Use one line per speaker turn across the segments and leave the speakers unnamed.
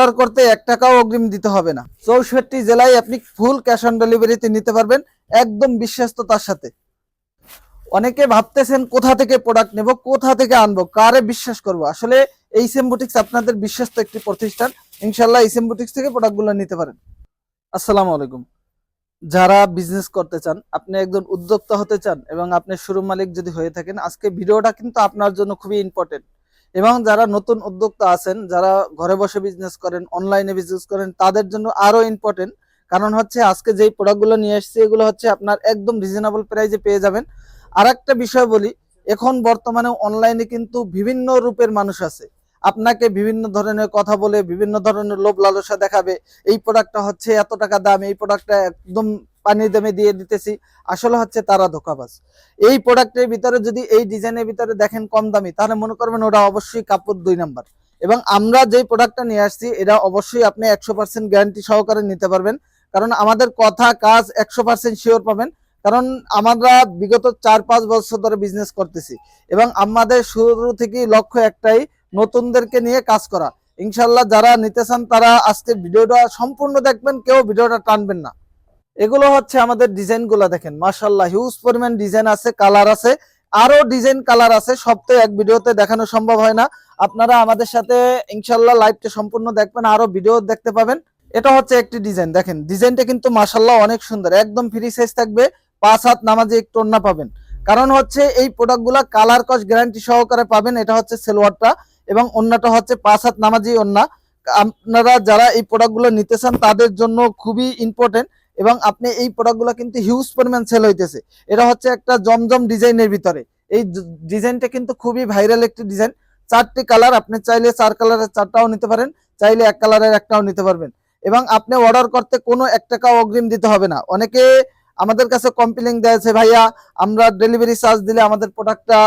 Order করতে এক টাকাও অগ্রিম দিতে হবে না। চৌষট্টি জেলায় আপনি ফুল ক্যাশ অন ডেলিভারিতে নিতে পারবেন, একদম বিশ্বস্ততার সাথে। অনেকে ভাবতেছেন কোথা থেকে প্রোডাক্ট নেব, কোথা থেকে আনব, কারে বিশ্বাস করব? আসলে এই সেম বুটিক্স আপনাদের বিশ্বস্ত একটি প্রতিষ্ঠান। ইনশাল্লাহ এই সেম বুটিক্স থেকে প্রোডাক্টগুলো নিতে পারেন। আসসালামু আলাইকুম। যারা বিজনেস করতে চান, আপনি একজন উদ্যোক্তা হতে চান এবং আপনি শুরু মালিক যদি হয়ে থাকেন, আজকে ভিডিওটা কিন্তু আপনার জন্য খুবই ইম্পর্টেন্ট এবং যারা নতুন উদ্যোক্তা আছেন, যারা ঘরে বসে বিজনেস করেন অনলাইনে বিজনেস করেন, তাদের জন্য আরও ইম্পর্টেন্ট কারণ হচ্ছে আজকে যেই প্রোডাক্টগুলো নিয়ে এসেছি, এগুলো হচ্ছে আপনার একদম রিজনেবল প্রাইজে পেয়ে যাবেন। আর একটা বিষয় বলি, এখন বর্তমানে অনলাইনে কিন্তু বিভিন্ন রূপের মানুষ আছে। আপনাকে বিভিন্ন ধরনের কথা বলে, বিভিন্ন ধরনের লোভ লালসা দেখাবে, এই প্রোডাক্টটা হচ্ছে এত টাকা দাম, এই প্রোডাক্টটা একদম পানি দামে দিয়ে দিতেছি। আসলে হচ্ছে তারা ধোকাবাজ। এই প্রোডাক্টের ভিতরে যদি এই ডিজাইনের ভিতরে দেখেন কম দামি, তাহলে মনে করবেন ওটা অবশ্যই কাপড় দুই নাম্বার। এবং আমরা যেই প্রোডাক্টটা নিয়ে আসছি, এটা অবশ্যই আপনি একশো পার্সেন্ট গ্যারান্টি সহকারে নিতে পারবেন। কারণ আমাদের কথা, কাজ একশো পার্সেন্ট শিওর পাবেন। কারণ আমরা বিগত চার পাঁচ বছর ধরে বিজনেস করতেছি। এবং আমাদের শুরু থেকেই লক্ষ্য একটাই, নতুনদেরকে নিয়ে কাজ করা। ইনশাল্লাহ যারা নিতে চান, তারা আজকের ভিডিওটা সম্পূর্ণ দেখবেন, কেউ ভিডিওটা টানবেন না। এগুলো হচ্ছে আমাদের ডিজাইন দেখেন মাসাল্লাহ হিউজ পরিমাণ ডিজাইন আছে কালার আছে, আরও ডিজাইন কালার আছে সব তো এক ভিডিওতে দেখানো সম্ভব হয় না। আপনারা আমাদের সাথে ইনশাল্লাহ লাইভটা সম্পূর্ণ দেখবেন, আরও ভিডিও দেখতে পাবেন। এটা হচ্ছে একটি ডিজাইন দেখেন ডিজাইনটা কিন্তু মাসাল্লাহ অনেক সুন্দর, একদম ফ্রি সাইজ থাকবে, পাঁচ হাত নামাজে একটু ওন্না পাবেন। কারণ হচ্ছে এই প্রোডাক্টগুলা কালার কস গ্যারান্টি সহকারে পাবেন, এটা হচ্ছে সেলোয়ারটা, এবং অন্যটা হচ্ছে পাঁচ হাত নামাজি ওন্না আপনারা যারা এই প্রোডাক্টগুলো নিতে চান, তাদের জন্য খুবই ইম্পর্টেন্ট এবং আপনি এই প্রোডাক্টগুলো কিন্তু হিউজ পরিমাণ সেল হইতেছে। এটা হচ্ছে একটা জমজম ডিজাইনের ভিতরে। এই ডিজাইনটা কিন্তু খুবই ভাইরাল একটি ডিজাইন চারটি কালার আপনি চাইলে চার কালারের চারটাও নিতে পারেন, চাইলে এক কালারের একটাও নিতে পারবেন। এবং আপনি অর্ডার করতে কোনো এক টাকা অগ্রিম দিতে হবে না। অনেকে আমাদের কাছে কমপ্লেন দিয়েছে ভাইয়া, আমরা ডেলিভারি চার্জ দিলে আমাদের প্রোডাক্টটা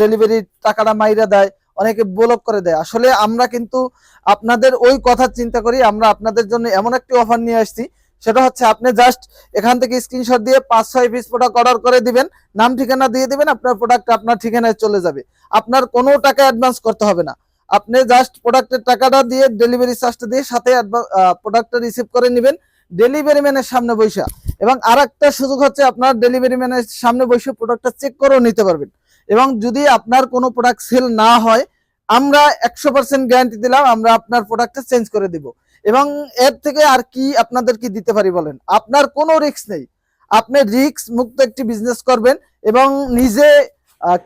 ডেলিভারি টাকাটা মাইরা দেয়। অনেকে ব্লক করে দেয়। আসলে আমরা কিন্তু আপনাদের ওই কথা চিন্তা করি। আমরা আপনাদের জন্য এমন একটি অফার নিয়ে আসছি সেটা হচ্ছে আপনি জাস্ট এখান থেকে স্ক্রিনশট দিয়ে পাঁচ, ছয় পিস প্রোডাক্ট অর্ডার করে দিবেন। নাম, ঠিকানা দিয়ে দিবেন, আপনার প্রোডাক্ট আপনার ঠিকানায় চলে যাবে। আপনার কোনো টাকা অ্যাডভান্স করতে হবে না। আপনি জাস্ট প্রোডাক্টের টাকাটা দিয়ে ডেলিভারি চার্জটা দিয়ে সাথে প্রোডাক্টটা রিসিভ করে নেবেন। ডেলিভারি ম্যানের সামনে বৈশা এবং আর একটা সুযোগ হচ্ছে আপনার ডেলিভারি ম্যানের সামনে বসে প্রোডাক্টটা চেক করেও নিতে পারবেন। এবং যদি আপনার কোনো প্রোডাক্ট সেল না হয় আমরা একশো পার্সেন্ট গ্যারান্টি দিলাম, আমরা আপনার প্রোডাক্টটা চেঞ্জ করে দিব। এবং এর থেকে আর কি আপনাদের কি দিতে পারি বলেন? আপনার কোনো রিস্ক নেই। আপনি রিস্ক মুক্ত একটি বিজনেস করবেন এবং নিজে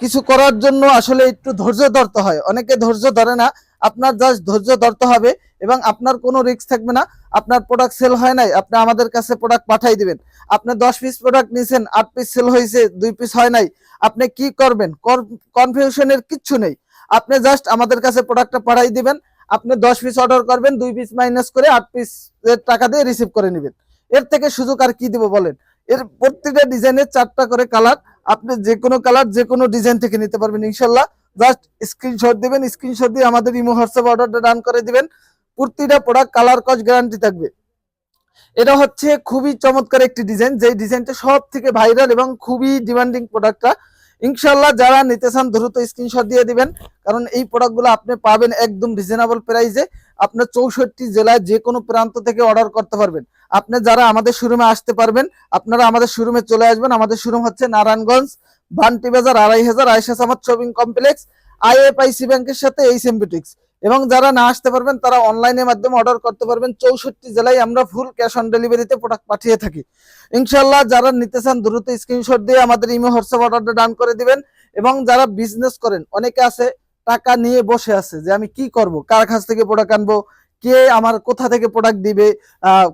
কিছু করার জন্য আসলে একটু ধৈর্য ধরতে হয়। অনেকে ধৈর্য ধরে না, আপনার জাস্ট ধৈর্য ধরতে হবে এবং আপনার কোনো রিস্ক থাকবে না। আপনার প্রোডাক্ট সেল হয় নাই, আপনি আমাদের কাছে প্রোডাক্ট পাঠাই দিবেন। আপনি দশ পিস প্রোডাক্ট নিয়েছেন আট পিস সেল হয়েছে, দুই পিস হয় নাই। আপনি কি করবেন? কনফিউশনের কিচ্ছু নেই। আপনি জাস্ট আমাদের কাছে প্রোডাক্টটা পাঠাই দিবেন। আপনি দশ পিস অর্ডার করবেন, দুই পিস মাইনাস করে আট পিস টাকা দিয়ে রিসিভ করে নেবেন। এর থেকে সুযোগ আর কি দিব বলেন? এর প্রত্যেকটা ডিজাইনের চারটা করে কালার আপনি যে কোনো কালার যে কোনো ডিজাইন থেকে নিতে পারবেন ইনশাল্লাহ। জাস্ট স্ক্রিনশট দিবেন স্ক্রিনশট দিয়ে আমাদের ইমো হোয়াটসঅ্যাপ অর্ডারটা ডান করে দিবেন। প্রতিটা প্রোডাক্ট কালার কস গ্যারান্টি থাকবে। এটা হচ্ছে খুবই চমৎকার একটি ডিজাইন যে ডিজাইনটা সব থেকে ভাইরাল এবং খুবই ডিমান্ডিং প্রোডাক্টটা ইনশাল্লাহ যারা নিতে চান দ্রুত স্ক্রিনশট দিয়ে দিবেন। কারণ এই প্রোডাক্টগুলো আপনি পাবেন একদম রিজনেবল প্রাইসে আপনার চৌষট্টি জেলায় যে কোনো প্রান্ত থেকে অর্ডার করতে পারবেন। আপনি যারা আমাদের শোরুমে আসতে পারবেন, আপনারা আমাদের শোরুমে চলে আসবেন। আমাদের শোরুম হচ্ছে নারায়ণগঞ্জ, বান্টি বাজার, আড়াই হাজার Aysha Samad shopping complex IFIC ব্যাংকের সাথে এই সেমবিটিক্স এবং যারা না আসতে পারবেন, তারা অনলাইনের মাধ্যমে অর্ডার করতে পারবেন। চৌষট্টি জেলায় আমরা ফুল ক্যাশ অন ডেলিভারিতে প্রোডাক্ট পাঠিয়ে থাকি। ইনশাল্লাহ যারা নিতে চান, দ্রুত স্ক্রিনশট দিয়ে আমাদের ইমো হোয়াটসঅ্যাপ অর্ডারটা ডান করে দিবেন। এবং যারা বিজনেস করেন, অনেকে আছে, টাকা নিয়ে বসে আছে যে আমি কি করব, কার কাছ থেকে প্রোডাক্ট আনব, কে আমার কোথা থেকে প্রোডাক্ট দিবে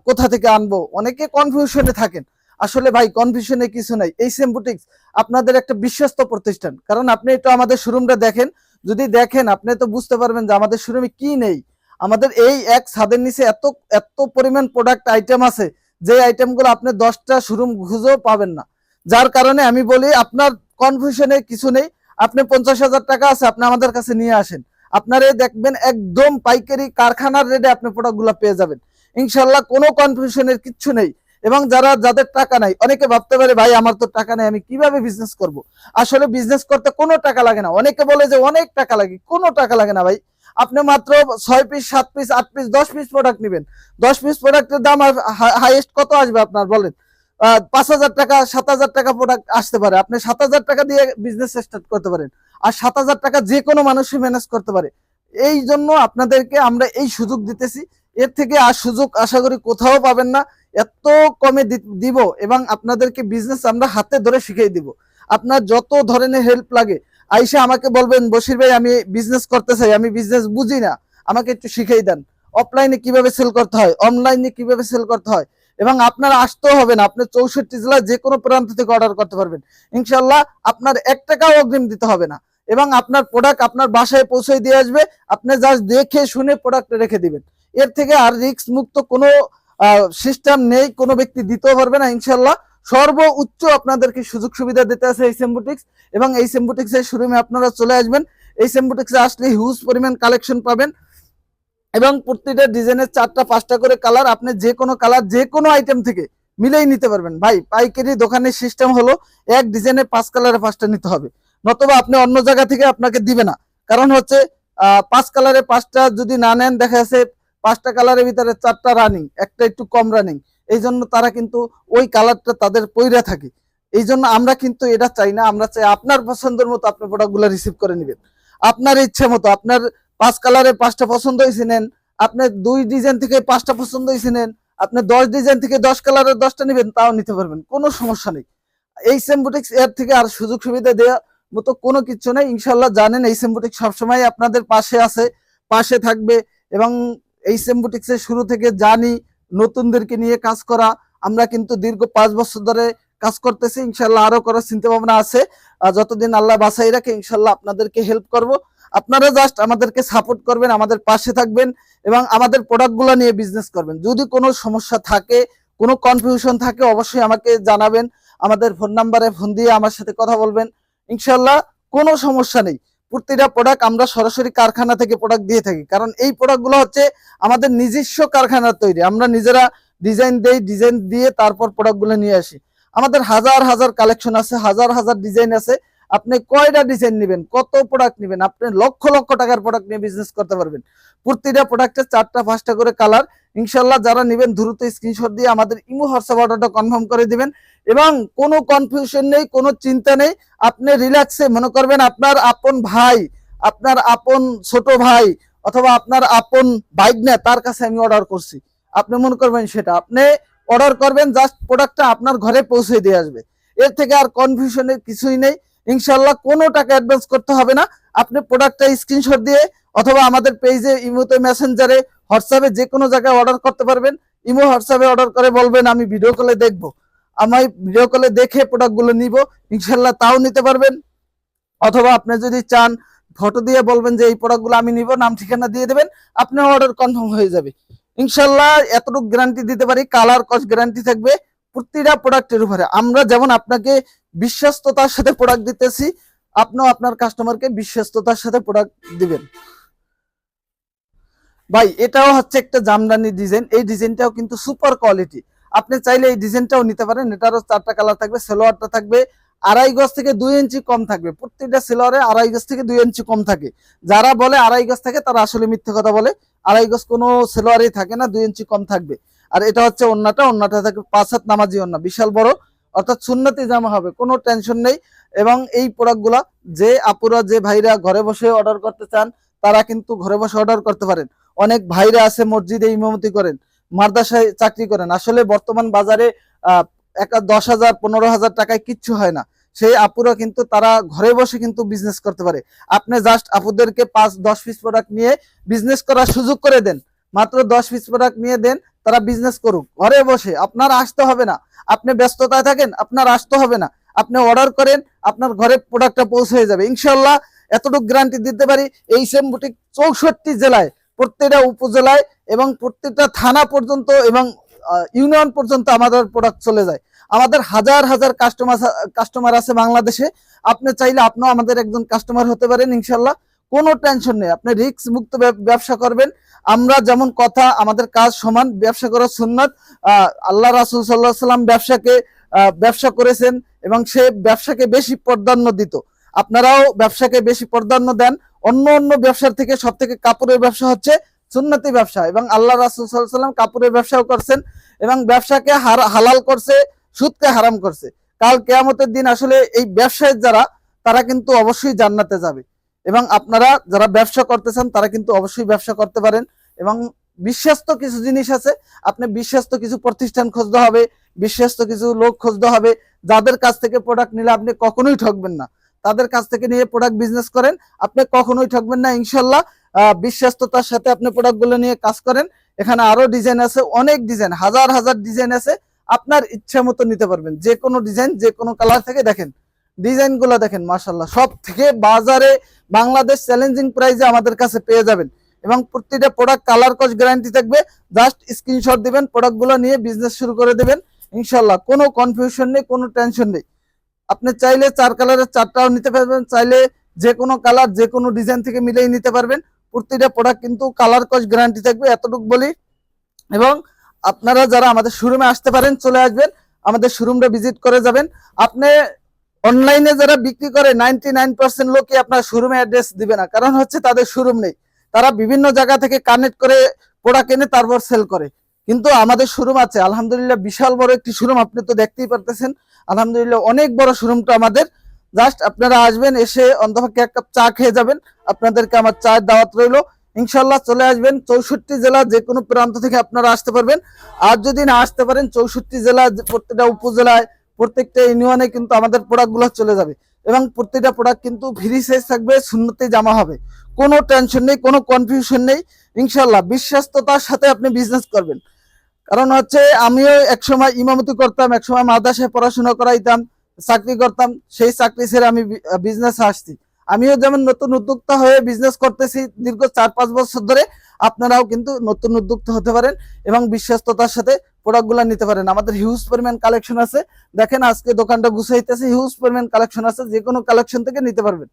কোথা থেকে আনব, অনেকে কনফিউশনে থাকেন। আসলে ভাই কনফিউশনে কিছু নাই। এই সেম বুটিক্স আপনাদের একটা বিশ্বস্ত প্রতিষ্ঠান। কারণ আপনি একটু আমাদের শোরুমটা দেখেন যদি দেখেন, আপনি তো বুঝতে পারবেন যে আমাদের শোরুমে কি নেই। আমাদের এই এক ছাদের নিচে এত এত পরিমাণ প্রোডাক্ট আইটেম আছে, যে আইটেমগুলো আপনি দশটা শোরুম খুঁজেও পাবেন না। যার কারণে আমি বলি, আপনার কনফিউশনে কিছু নেই। আপনি পঞ্চাশ হাজার টাকা আছে, আপনি আমাদের কাছে নিয়ে আসেন। আপনারা দেখবেন, একদম পাইকারি কারখানার রেটে আপনি প্রোডাক্টগুলো পেয়ে যাবেন। ইনশাল্লাহ কোনো কনফিউশনের কিচ্ছু নেই। এবং যারা, যাদের টাকা নাই, অনেকে ভাবতে পারে, ভাই, আমার তো টাকা নাই, আমি কীভাবে বিজনেস করব? আসলে বিজনেস করতে কোনো টাকা লাগে না। অনেকে বলে যে, অনেক টাকা লাগে। কোনো টাকা লাগে না, ভাই। আপনি মাত্র ছয় পিস সাত পিস আট পিস দশ পিস প্রোডাক্ট নেবেন। দশ পিস প্রোডাক্টের দাম হাইয়েস্ট কত আসবে আপনার, বলেন? পাঁচ হাজার টাকা, সাত হাজার টাকা প্রোডাক্ট আসতে পারে। আপনি সাত হাজার টাকা দিয়ে বিজনেস স্টার্ট করতে পারেন। আর সাত হাজার টাকা যে কোনো মানুষই ম্যানেজ করতে পারে। এই জন্য আপনাদেরকে আমরা এই সুযোগ দিতেছি। এর থেকে আর সুযোগ, আশা করি কোথাও পাবেন না। এত কমে দিব এবং আপনাদেরকে বিজনেস আমরা হাতে ধরে শিখিয়ে দিব। আপনার যত ধরনের হেল্প লাগে, আইসা আমাকে বলবেন বসির ভাই, আমি বিজনেস করতে চাই, আমি বিজনেস বুঝি না। আমাকে একটু শিখিয়ে দেন। অফলাইনে কীভাবে সেল করতে হয় অনলাইনে কীভাবে সেল করতে হয়? এবং আপনার আসতেও হবে না, আপনি চৌষট্টি জেলায় যে কোনো প্রান্ত থেকে অর্ডার করতে পারবেন। ইনশাল্লাহ আপনার এক টাকাও অগ্রিম দিতে হবে না। এবং আপনার প্রোডাক্ট আপনার বাসায় পৌঁছে দিয়ে আসবে, আপনি জাস্ট দেখে শুনে প্রোডাক্ট রেখে দিবেন। এর থেকে আর রিস্ক মুক্ত কোনো সিস্টেম নেই, কোনো ব্যক্তি দিতেও পারবে না ইনশাল্লাহ সর্বোচ্চ আপনাদেরকে সুযোগ সুবিধা দিতে আছে এই সেম্বুটিক্স এবং এই সেম্বুটিক্স এর শোরুমে আপনারা চলে আসবেন। এই সেম্বুটিক্সে আসলে হিউজ পরিমাণ কালেকশন পাবেন এবং প্রত্যেকটা ডিজাইনের চারটা, পাঁচটা করে কালার আপনি যে কোনো কালার যে কোনো আইটেম থেকে মিলেই নিতে পারবেন। ভাই, পাইকারি দোকানের সিস্টেম হলো এক ডিজাইনের পাঁচ কালারে পাঁচটা নিতে হবে। নতুবা আপনি অন্য জায়গা থেকে আপনাকে দিবে না। কারণ হচ্ছে পাঁচ কালারে পাঁচটা যদি না নেন, দেখা যাচ্ছে পাঁচটা কালারের ভিতরে চারটা রানিং একটা একটু কম রানিং এই জন্য তারা কিন্তু ওই কালারটা তাদের পইরা থাকে। এই জন্য আমরা কিন্তু এটা চাই না, আমরা চাই আপনার পছন্দের মতো আপনার প্রোডাক্টগুলো রিসিভ করে নেবেন। আপনার ইচ্ছে মতো, আপনার পাঁচ কালারে পাঁচটা পছন্দ হয়েছে নেন আপনার দুই ডিজাইন থেকে পাঁচটা পছন্দ হয়েছে নেন আপনি দশ ডিজাইন থেকে দশ কালারের দশটা নেবেন, তাও নিতে পারবেন, কোনো সমস্যা নেই। এই সেম্বুটিক্স এর থেকে আর সুযোগ সুবিধা দেওয়া মতো কোনো কিছু নেই। ইনশাল্লাহ জানেন, এই সেম্বুটিক্স সবসময় আপনাদের পাশে আছে, পাশে থাকবে এবং এই সেম্বুটিক্সের শুরু থেকে জানি নতুনদেরকে নিয়ে কাজ করা। আমরা কিন্তু দীর্ঘ পাঁচ বছর ধরে কাজ করতেছি। ইনশাল্লাহ আরও করার চিন্তা ভাবনা আছে যতদিন আল্লাহ বাসাই রাখে ইনশাল্লাহ আপনাদেরকে হেল্প করব। আপনারা জাস্ট আমাদেরকে সাপোর্ট করবেন, আমাদের পাশে থাকবেন এবং আমাদের প্রোডাক্টগুলো নিয়ে বিজনেস করবেন। যদি কোনো সমস্যা থাকে, কোনো কনফিউশন থাকে, অবশ্যই আমাকে জানাবেন। আমাদের ফোন নাম্বারে ফোন দিয়ে আমার সাথে কথা বলবেন। ইনশাল্লাহ কোনো সমস্যা নেই। প্রতিটা প্রোডাক্ট আমরা সরাসরি কারখানা থেকে প্রোডাক্ট দিয়ে থাকি। কারণ এই প্রোডাক্টগুলো হচ্ছে আমাদের নিজস্ব কারখানার তৈরি। আমরা নিজেরা ডিজাইন দেই ডিজাইন দিয়ে তারপর প্রোডাক্টগুলো নিয়ে আসি। আমাদের হাজার হাজার কালেকশন আছে, হাজার হাজার ডিজাইন আছে। আপনি কয়টা ডিজাইন নেবেন, কত প্রোডাক্ট নেবেন, আপনি লক্ষ লক্ষ টাকার প্রোডাক্ট নিয়ে বিজনেস করতে পারবেন। প্রতিটা প্রোডাক্টের চারটা পাঁচটা করে কালার ইনশাল্লাহ যারা নেবেন দ্রুত স্ক্রিনশট দিয়ে আমাদের ইমো হোয়াটসঅ্যাপ অর্ডারটা কনফার্ম করে দিবেন। এবং কোনো কনফিউশন নেই, কোনো চিন্তা নেই, আপনি রিল্যাক্সে মনে করবেন আপনার আপন ভাই, আপনার আপন ছোট ভাই অথবা আপনার আপন বাইক না তার কাছে আমি অর্ডার করছি। আপনি মনে করবেন সেটা, আপনি অর্ডার করবেন জাস্ট প্রোডাক্টটা আপনার ঘরে পৌঁছে দিয়ে আসবে। এর থেকে আর কনফিউশনের কিছুই নেই। ইনশাল্লাহ কোনো টাকা অ্যাডভান্স করতে হবে না। আপনি প্রোডাক্টটা স্ক্রিনশট দিয়ে অথবা আমাদের পেজে ইমোতে মেসেঞ্জারে হোয়াটসঅ্যাপে যে কোনো জায়গায় অর্ডার করতে পারবেন। ইমো হোয়াটসঅ্যাপে অর্ডার করে বলবেন, আমি ভিডিও কলে দেখব। আমি ভিডিও কলে দেখে প্রোডাক্টগুলো নিব ইনশাল্লাহ তাও নিতে পারবেন। অথবা আপনি যদি চান ফটো দিয়ে বলবেন যে এই প্রোডাক্টগুলো আমি নিব, নাম ঠিকানা দিয়ে দেবেন, আপনার অর্ডার কনফার্ম হয়ে যাবে। ইনশাল্লাহ এতটুকু গ্যারান্টি দিতে পারি কালার কস্ট গ্যারান্টি থাকবে প্রতিটা প্রোডাক্টের উপরে। আমরা যেমন আপনাকে বিশ্বস্ততার সাথে প্রোডাক্ট দিতেছি। আপনিও আপনার কাস্টমারকে বিশ্বস্ততার সাথে প্রোডাক্ট দিবেন। ভাই, এটাও হচ্ছে একটা জামদানি ডিজাইন এই ডিজাইনটাও কিন্তু সুপার কোয়ালিটি আপনি চাইলে এই ডিজাইনটাও নিতে পারেন। এটারও চারটা কালার থাকবে, সেলোয়ারটা থাকবে। আড়াই গজ থেকে দুই ইঞ্চি কম থাকবে। প্রত্যেকটা সেলোয়ারে আড়াই গজ থেকে দুই ইঞ্চি কম থাকে। যারা বলে আড়াই গজ থাকে, তারা আসলে মিথ্যে কথা বলে। আড়াই গজ কোনো সেলোয়ারেই থাকে না, দুই ইঞ্চি কম থাকবে। আর এটা হচ্ছে অন্যটা অন্যটা থাকবে পাঁচ হাত নামাজি অন্য বিশাল বড়। অর্থাৎ সুন্নতি জামা হবে, কোনো টেনশন নেই। এবং এই প্রোডাক্টগুলা যে আপুরা, যে ভাইরা ঘরে বসে অর্ডার করতে চান, তারা কিন্তু ঘরে বসে অর্ডার করতে পারেন। অনেক ভাইরা আছে মসজিদে ইমামতি করেন, মাদ্রাসায় চাকরি করেন। আসলে বর্তমান বাজারে একা দশ হাজার, পনেরো হাজার টাকায় কিচ্ছু হয় না। সেই আপুরা কিন্তু, তারা ঘরে বসে কিন্তু বিজনেস করতে পারে। আপনি জাস্ট আপুদেরকে পাঁচ, দশ পিস প্রোডাক্ট নিয়ে বিজনেস করার সুযোগ করে দেন। মাত্র দশ পিস প্রোডাক্ট নিয়ে দেন তারা বিজনেস করুক, ঘরে বসে, আপনার আসতে হবে না। আপনি ব্যস্ততায় থাকেন, আপনার আসতে হবে না। আপনি অর্ডার করেন, আপনার ঘরে প্রোডাক্টটা পৌঁছে যাবে। ইনশাল্লাহ এতটুকু গ্যারান্টি দিতে পারি, এই সেম বুটিক চৌষট্টি জেলায়, প্রত্যেকটা উপজেলায় এবং প্রত্যেকটা থানা পর্যন্ত এবং ইউনিয়ন পর্যন্ত আমাদের প্রোডাক্ট চলে যায়। আমাদের হাজার হাজার কাস্টমার কাস্টমার আছে বাংলাদেশে। আপনি চাইলে আপনিও আমাদের একজন কাস্টমার হতে পারেন ইনশাল্লাহ কোনো টেনশন নেই। আপনি রিস্ক মুক্ত ব্যবসা করবেন। আমরা যেমন কথা, আমাদের কাজ সমান, ব্যবসা করার সুন্নাত। আল্লাহ রাসুল সাল্লাহ সাল্লাম ব্যবসাকে ব্যবসা করেছেন এবং সে ব্যবসাকে বেশি প্রাধান্য দিত। আপনারাও ব্যবসাকে বেশি প্রাধান্য দেন। অন্য অন্য ব্যবসার থেকে সব থেকে কাপড়ের ব্যবসা হচ্ছে সুন্নতি ব্যবসা এবং আল্লাহ রাসুল সাল্লাহ সাল্লাম কাপড়ের ব্যবসাও করছেন এবং ব্যবসাকে হালাল করছে, সুদকে হারাম করছে। কাল কেয়ামতের দিন আসলে এই ব্যবসায়ী যারা, তারা কিন্তু অবশ্যই জান্নাতে যাবে। এবং আপনারা যারা ব্যবসা করতেছেন, তারা কিন্তু অবশ্যই ব্যবসা করতে পারেন। এবং বিশ্বস্ত কিছু জিনিস আছে, আপনি বিশ্বস্ত কিছু প্রতিষ্ঠান খুঁজতে হবে, বিশ্বস্ত কিছু লোক খুঁজতে হবে, যাদের কাছ থেকে প্রোডাক্ট নিলে আপনি কখনোই ঠকবেন না। তাদের কাছ থেকে নিয়ে প্রোডাক্ট বিজনেস করেন, আপনি কখনোই ঠকবেন না, ইনশাল্লাহ। বিশ্বস্ততার সাথে আপনি প্রোডাক্টগুলো নিয়ে কাজ করেন। এখানে আরও ডিজাইন আছে, অনেক ডিজাইন হাজার হাজার ডিজাইন আছে। আপনার ইচ্ছা মতো নিতে পারবেন যে কোনো ডিজাইন যে কোনো কালার থেকে দেখেন। ডিজাইনগুলো দেখেন মাসাল্লাহ সব থেকে বাজারে বাংলাদেশ চ্যালেঞ্জিং প্রাইসে আমাদের কাছে পেয়ে যাবেন। এবং প্রতিটা প্রোডাক্ট কালার কস গ্যারান্টি থাকবে। জাস্ট স্ক্রিনশট দিবেন প্রোডাক্টগুলো নিয়ে বিজনেস শুরু করে দেবেন। ইনশাল্লাহ কোনো কনফিউশন নেই, কোনো টেনশন নেই। আপনি চাইলে চার কালারের চারটাও নিতে পারবেন, চাইলে যে কোনো কালার যে কোনো ডিজাইন থেকে মিলেই নিতে পারবেন। প্রতিটা প্রোডাক্ট কিন্তু কালার কস গ্যারান্টি থাকবে, এতটুকু বলি। এবং আপনারা যারা আমাদের শোরুমে আসতে পারেন, চলে আসবেন। আমাদের শোরুমটা ভিজিট করে যাবেন। আপনি অনলাইনে যারা বিক্রি করে নাইনটি নাইন পার্সেন্ট লোকই আপনার শোরুমে অ্যাড্রেস দিবে না। কারণ হচ্ছে তাদের শোরুম নেই। তারা বিভিন্ন জায়গা থেকে কানেক্ট করে প্রোডাক্ট এনে তারপর সেল করে। কিন্তু আমাদের শোরুম আছে। আলহামদুলিল্লাহ বিশাল বড় একটি শোরুম আপনি তো দেখতেই পারতেছেন। আলহামদুলিল্লাহ অনেক বড় শোরুমটা আমাদের। জাস্ট আপনারা আসবেন, এসে অন্তপক্ষে এক কাপ চা খেয়ে যাবেন। আপনাদেরকে আমার চায়ের দাওয়াত রইল। ইনশাল্লাহ চলে আসবেন চৌষট্টি জেলা যে কোনো প্রান্ত থেকে আপনারা আসতে পারবেন। আর যদি না আসতে পারেন, চৌষট্টি জেলা প্রত্যেকটা উপজেলায় প্রত্যেকটা ইউনিয়নে কিন্তু আমাদের প্রোডাক্টগুলো চলে যাবে। এবং প্রত্যেকটা প্রোডাক্ট কিন্তু ফ্রি সাইজ থাকবে শূন্যতে জামা হবে। কোনো টেনশন নেই, কোনো কনফিউশন নেই। ইনশাল্লাহ বিশ্বাস্ততার সাথে আপনি বিজনেস করবেন। কারণ হচ্ছে, আমিও একসময় ইমামতি করতাম, একসময় মাদ্রাসায় পড়াশোনা করাইতাম, চাকরি করতাম, সেই চাকরি ছেড়ে আমি বিজনেস আসছি। আমিও যেমন নতুন উদ্যোক্তা হয়ে বিজনেস করতেছি, দীর্ঘ চার পাঁচ বছর ধরে, আপনারাও কিন্তু নতুন উদ্যোক্তা হতে পারেন এবং বিশ্বস্ততার সাথে প্রোডাক্টগুলো নিতে পারেন। আমাদের হিউজ পরিমাণ কালেকশন আছে। দেখেন আজকে দোকানটা গুছাইতেছে হিউজ পরিমাণ কালেকশন আছে। যে কোনো কালেকশন থেকে নিতে পারবেন।